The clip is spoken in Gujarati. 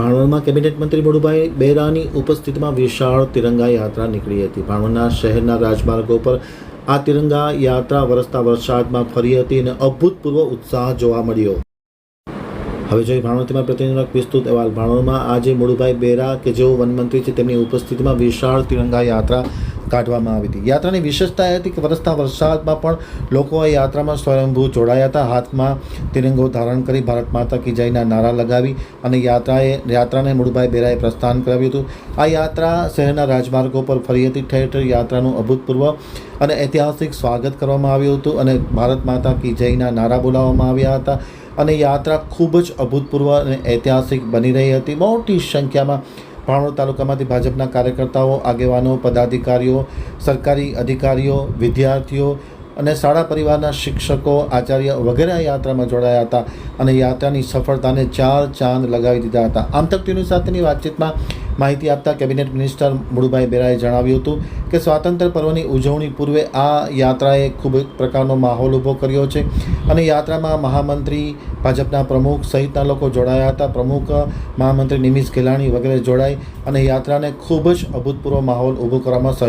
ભાણવડમાં કેબિનેટ મંત્રી મુળુભાઈ બહેરાની ઉપસ્થિતિમાં વિશાળ તિરંગા યાત્રા નીકળી હતી. ભાણવડના શહેરના રાજમાર્ગો પર આ તિરંગા યાત્રા વરસતા વરસાદમાં ફરી હતી અને અભૂતપૂર્વ ઉત્સાહ જોવા મળ્યો. હવે જોઈએ ભાણવતીમાં પ્રતિનિધિનો વિસ્તૃત અહેવાલ. ભાણવડમાં આજે મુળુભાઈ બેરા, કે જેઓ વનમંત્રી છે, તેમની ઉપસ્થિતિમાં વિશાળ તિરંગા યાત્રા કાઢવામાં આવી હતી. યાત્રાની વિશેષતા એ હતી કે વરસતા વરસાદમાં પણ લોકો આ યાત્રામાં સ્વયંભૂ જોડાયા હતા. હાથમાં તિરંગો ધારણ કરી ભારત માતા કી જયના નારા લગાવી અને યાત્રાએ, યાત્રાને મૂળભાઈ બેરાએ પ્રસ્થાન કરાવ્યું હતું. આ યાત્રા શહેરના રાજમાર્ગો પર ફરી હતી. ઠેર ઠેર યાત્રાનું અભૂતપૂર્વ અને ઐતિહાસિક સ્વાગત કરવામાં આવ્યું હતું અને ભારત માતા કી જયના નારા બોલાવવામાં આવ્યા હતા. અને યાત્રા ખૂબ જ અભૂતપૂર્વ અને ઐતિહાસિક બની રહી હતી. મોટી સંખ્યામાં ભાણોદ તાલુકામાંથી ભાજપના કાર્યકર્તાઓ, આગેવાનો, પદાધિકારીઓ, સરકારી અધિકારીઓ, વિદ્યાર્થીઓ અને શાળા પરિવારના શિક્ષકો, આચાર્ય વગેરે આ યાત્રામાં જોડાયા હતા અને યાત્રાની સફળતાને ચાર ચાંદ લગાવી દીધા હતા. આમ તક સાથેની વાતચીતમાં માહિતી આપતા કેબિનેટ મિનિસ્ટર મુળુભાઈ બેરાએ જણાવ્યું હતું કે સ્વાતંત્ર્ય પર્વની ઉજવણી પૂર્વે આ યાત્રાએ ખૂબ પ્રકારનો માહોલ ઊભો કર્યો છે અને યાત્રામાં મહામંત્રી, ભાજપના પ્રમુખ સહિતના લોકો જોડાયા હતા. પ્રમુખ મહામંત્રી નિમિષ ગેલાણી વગેરે જોડાઈ અને યાત્રાને ખૂબ જ અભૂતપૂર્વ માહોલ ઊભો કરવામાં સહયોગ